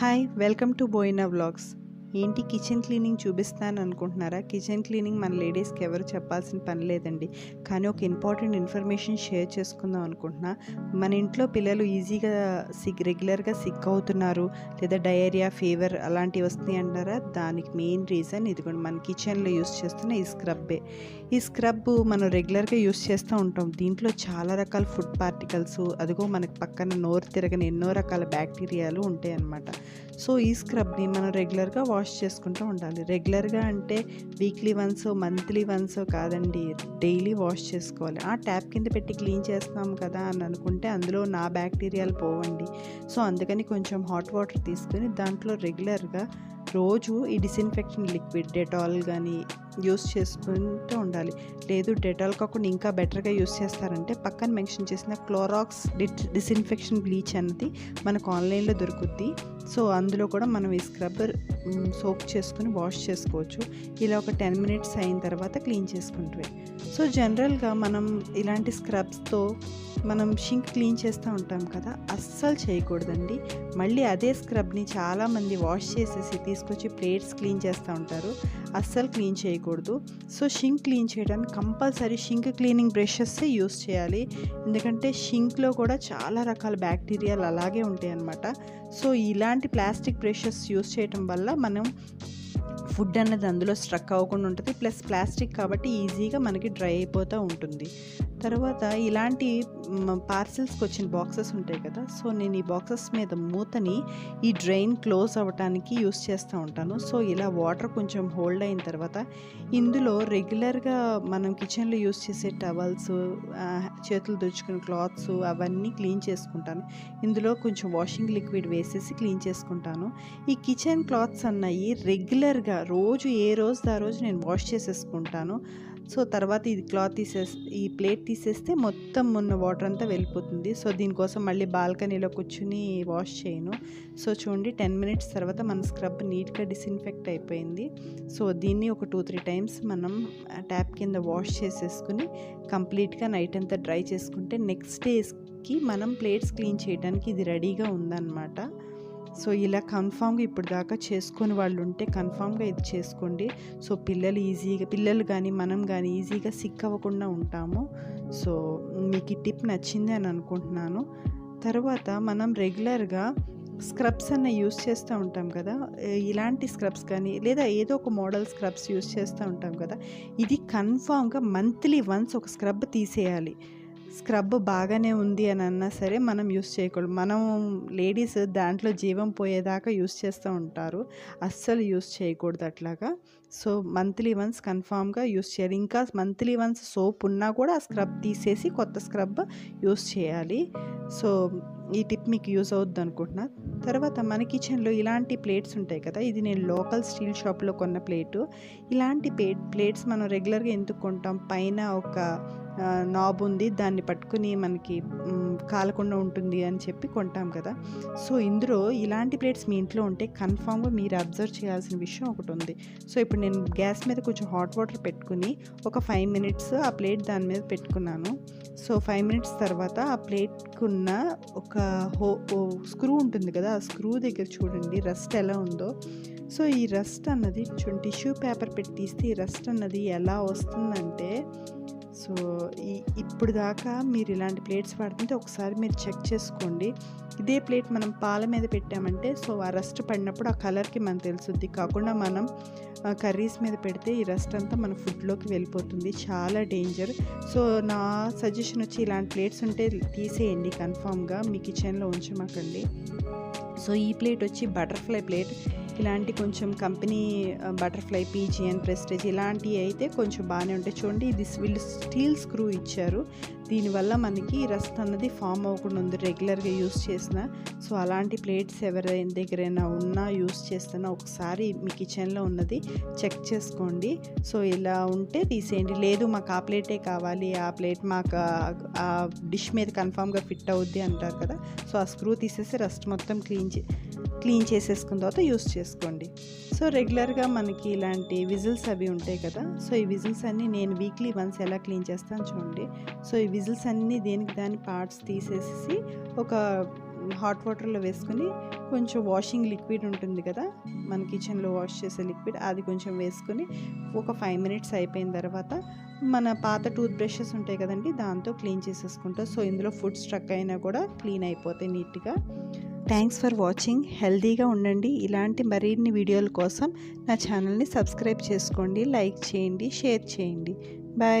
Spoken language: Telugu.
Hi, welcome to Boina Vlogs. ఏంటి కిచెన్ క్లీనింగ్ చూపిస్తాను అనుకుంటున్నారా? కిచెన్ క్లీనింగ్ మన లేడీస్కి ఎవరు చెప్పాల్సిన పని లేదండి. కానీ ఒక ఇంపార్టెంట్ ఇన్ఫర్మేషన్ షేర్ చేసుకుందాం అనుకుంటున్నా. మన ఇంట్లో పిల్లలు ఈజీగా సిగ్ రెగ్యులర్గా సిక్ అవుతున్నారు. లేదా డయేరియా ఫీవర్ అలాంటివి వస్తున్నాయి అంటారా? దానికి మెయిన్ రీజన్ ఇదిగోండి. మన కిచెన్లో యూస్ చేస్తున్న ఈ స్క్రబ్బే. ఈ స్క్రబ్ మనం రెగ్యులర్గా యూస్ చేస్తూ ఉంటాం. దీంట్లో చాలా రకాల ఫుడ్ పార్టికల్స్ అదిగో మనకు పక్కన నోరు తిరగని ఎన్నో రకాల బ్యాక్టీరియాలు ఉంటాయి అన్నమాట సో ఈ స్క్రబ్ని మనం రెగ్యులర్గా వాష్ చేసుకుంటూ ఉండాలి. రెగ్యులర్గా అంటే వీక్లీ వన్స్ మంత్లీ వన్స్ కాదండి. డైలీ వాష్ చేసుకోవాలి. ఆ ట్యాప్ కింద పెట్టి క్లీన్ చేస్తాం కదా అని అనుకుంటే అందులో నా బ్యాక్టీరియాలు పోవండి. సో అందుకని కొంచెం హాట్ వాటర్ తీసుకొని దాంట్లో రెగ్యులర్గా రోజు ఈ డిస్ఇన్ఫెక్షన్ లిక్విడ్ డెటాల్ కానీ యూస్ చేసుకుంటూ ఉండాలి. లేదు డెటాల్ కాకుండా ఇంకా బెటర్గా యూస్ చేస్తారంటే పక్కన మెన్షన్ చేసిన క్లోరాక్స్ డిస్ఇన్ఫెక్షన్ బ్లీచ్ అన్నది మనకు ఆన్లైన్లో దొరుకుద్ది. సో అందులో కూడా మనం ఈ స్క్రబ్బర్ సోప్ చేసుకుని వాష్ చేసుకోవచ్చు. ఇలా ఒక టెన్ మినిట్స్ అయిన తర్వాత క్లీన్ చేసుకుంటే. సో జనరల్గా మనం ఇలాంటి స్క్రబ్స్తో మనం షింక్ క్లీన్ చేస్తూ ఉంటాం కదా అస్సలు చేయకూడదండి. మళ్ళీ అదే స్క్రబ్ని చాలామంది వాష్ చేసేసి తీసుకొచ్చి ప్లేట్స్ క్లీన్ చేస్తూ ఉంటారు. అస్సలు క్లీన్ చేయకూడదు. సో షింక్ క్లీన్ చేయడానికి compulsory sink cleaning brushes use చేయాలి. ఎందుకంటే షింక్లో కూడా చాలా రకాల బ్యాక్టీరియాలు అలాగే ఉంటాయి అన్నమాట. సో ఇలాంటి ప్లాస్టిక్ బ్రషెస్ యూస్ చేయటం వల్ల మనం ఫుడ్ అన్నది అందులో స్ట్రక్ అవ్వకుండా ఉంటుంది. ప్లస్ ప్లాస్టిక్ కాబట్టి ఈజీగా మనకి డ్రై అయిపోతూ ఉంటుంది. తర్వాత ఇలాంటి పార్సిల్స్కి వచ్చిన బాక్సెస్ ఉంటాయి కదా సో నేను ఈ బాక్సెస్ మీద మూతని ఈ డ్రైన్ క్లోజ్ అవ్వటానికి యూస్ చేస్తూ ఉంటాను. సో ఇలా వాటర్ కొంచెం హోల్డ్ అయిన తర్వాత ఇందులో రెగ్యులర్గా మనం కిచెన్లో యూస్ చేసే టవల్స్ చేతులు దుచ్చుకునే క్లాత్స్ అవన్నీ క్లీన్ చేసుకుంటాను. ఇందులో కొంచెం వాషింగ్ లిక్విడ్ వేసేసి క్లీన్ చేసుకుంటాను. ఈ కిచెన్ క్లాత్స్ అన్నవి రెగ్యులర్గా రోజు ఏ రోజు ఆ రోజు నేను వాష్ చేసేసుకుంటాను. సో తర్వాత ఇది క్లాత్ తీసేస్ ఈ ప్లేట్ తీసేస్తే మొత్తం ఉన్న వాటర్ అంతా వెళ్ళిపోతుంది. సో దీనికోసం మళ్ళీ బాల్కనీలో కూర్చుని వాష్ చేయను. సో చూడండి టెన్ మినిట్స్ తర్వాత మన స్క్రబ్ నీట్గా డిస్ఇన్ఫెక్ట్ అయిపోయింది. సో దీన్ని ఒక టూ త్రీ టైమ్స్ మనం ట్యాప్ కింద వాష్ చేసేసుకుని కంప్లీట్గా నైట్ అంతా డ్రై చేసుకుంటే నెక్స్ట్ డేస్కి మనం ప్లేట్స్ క్లీన్ చేయడానికి ఇది రెడీగా ఉందన్నమాట. సో ఇలా కన్ఫామ్గా ఇప్పుడు దాకా చేసుకొని వాళ్ళు ఉంటే కన్ఫామ్గా ఇది చేసుకోండి. సో పిల్లలు ఈజీగా పిల్లలు కానీ మనం కానీ ఈజీగా సిక్ అవ్వకుండా ఉంటాము. సో మీకు ఈ టిప్ నచ్చింది అని అనుకుంటున్నాను. తర్వాత మనం రెగ్యులర్గా స్క్రబ్స్ అన్న యూస్ చేస్తూ ఉంటాం కదా. ఇలాంటి స్క్రబ్స్ కానీ లేదా ఏదో ఒక మోడల్ స్క్రబ్స్ యూస్ చేస్తూ ఉంటాం కదా. ఇది కన్ఫామ్గా మంత్లీ వన్స్ ఒక స్క్రబ్ తీసేయాలి. స్క్రబ్ బాగానే ఉంది అని అన్నా సరే మనం యూస్ చేయకూడదు. మనం లేడీస్ దాంట్లో జీవం పోయేదాకా యూస్ చేస్తూ ఉంటారు. అస్సలు యూస్ చేయకూడదు అట్లాగా. సో మంత్లీ వన్స్ కన్ఫామ్గా యూస్ చేయాలి. ఇంకా మంత్లీ వన్స్ సోప్ ఉన్నా కూడా ఆ స్క్రబ్ తీసేసి కొత్త స్క్రబ్ యూస్ చేయాలి. సో ఈ టిప్ మీకు యూస్ అవుద్ది అనుకుంటున్నాను తర్వాత మన కిచెన్లో ఇలాంటి ప్లేట్స్ ఉంటాయి కదా ఇది నేను లోకల్ స్టీల్ షాప్లో కొన్న ప్లేటు ఇలాంటి ప్లేట్ ప్లేట్స్ మనం రెగ్యులర్గా ఎందుకు కొంటాం? పైన ఒక నాబ్ ఉంది దాన్ని పట్టుకుని మనకి కాలకుండా ఉంటుంది అని చెప్పి కొంటాం కదా. సో ఇందులో ఇలాంటి ప్లేట్స్ మీ ఇంట్లో ఉంటే కన్ఫామ్గా మీరు అబ్జర్వ్ చేయాల్సిన విషయం ఒకటి ఉంది. సో ఇప్పుడు నేను గ్యాస్ మీద కొంచెం హాట్ వాటర్ పెట్టుకుని ఒక ఫైవ్ మినిట్స్ ఆ ప్లేట్ దాని మీద పెట్టుకున్నాను. సో ఫైవ్ మినిట్స్ తర్వాత ఆ ప్లేట్కున్న ఒక హో స్క్రూ ఉంటుంది కదా ఆ స్క్రూ దగ్గర చూడండి రస్ట్ ఎలా ఉందో. సో ఈ రస్ట్ అన్నది టిష్యూ పేపర్ పెట్టి తీస్తే ఈ రస్ట్ అన్నది ఎలా వస్తుందంటే సో ఈ ఇప్పుడు దాకా మీరు ఇలాంటి ప్లేట్స్ వాడుతుంటే ఒకసారి మీరు చెక్ చేసుకోండి. ఇదే ప్లేట్ మనం పాల మీద పెట్టామంటే సో ఆ రస్ట్ పడినప్పుడు ఆ కలర్కి మనకు తెలుసుద్ది. కాకుండా మనం కర్రీస్ మీద పెడితే ఈ రస్ట్ అంతా మన ఫుడ్లోకి వెళ్ళిపోతుంది. చాలా డేంజర్. సో నా సజెషన్ వచ్చి ఇలాంటి ప్లేట్స్ ఉంటే తీసేయండి కన్ఫామ్గా. మీ కిచెన్లో ఉంచమాకండి. సో ఈ ప్లేట్ వచ్చి బటర్ఫ్లై ప్లేట్. ఇలాంటి కొంచెం కంపెనీ బటర్ఫ్లై పీజీఎన్ ప్రెస్టేజ్ ఇలాంటివి అయితే కొంచెం బాగానే ఉంటాయి. చూడండి ఇది వీళ్ళు స్టీల్ స్క్రూ ఇచ్చారు. దీనివల్ల మనకి రస్ట్ అన్నది ఫామ్ అవ్వకుండా ఉంది. రెగ్యులర్గా యూస్ చేసిన సో అలాంటి ప్లేట్స్ ఎవరైనా దగ్గరైనా ఉన్నా యూస్ చేస్తున్నా ఒకసారి మీ కిచెన్లో ఉన్నది చెక్ చేసుకోండి. సో ఇలా ఉంటే తీసేయండి. లేదు మాకు ఆ ప్లేటే కావాలి ఆ ప్లేట్ మాకు ఆ డిష్ మీద కన్ఫామ్గా ఫిట్ అవుద్ది అంటారు కదా సో ఆ స్క్రూ తీసేసి రస్ట్ మొత్తం క్లీన్ చే క్లీన్ చేసేసుకున్న తర్వాత యూస్ చేసుకోండి. సో రెగ్యులర్గా మనకి ఇలాంటి విజిల్స్ అవి ఉంటాయి కదా సో ఈ విజిల్స్ అన్నీ నేను వీక్లీ వన్స్ ఎలా క్లీన్ చేస్తాను చూడండి. సో ఈ విజిల్స్ అన్నీ దేనికి దాని పార్ట్స్ తీసేసి ఒక హాట్ వాటర్లో వేసుకుని కొంచెం వాషింగ్ లిక్విడ్ ఉంటుంది కదా మన కిచెన్లో వాష్ చేసే లిక్విడ్ అది కొంచెం వేసుకుని ఒక ఫైవ్ మినిట్స్ అయిపోయిన తర్వాత మన పాత టూత్ బ్రషెస్ ఉంటాయి కదండి దాంతో క్లీన్ చేసేసుకుంటాం. సో ఇందులో ఫుడ్ స్ట్రక్ అయినా కూడా క్లీన్ అయిపోతాయి నీట్గా. Thanks for watching. హెల్తీగా ఉండండి. ఇలాంటి మరిన్ని వీడియోల కోసం నా ఛానల్ని సబ్స్క్రైబ్ చేసుకోండి లైక్ చేయండి షేర్ చేయండి. బాయ్.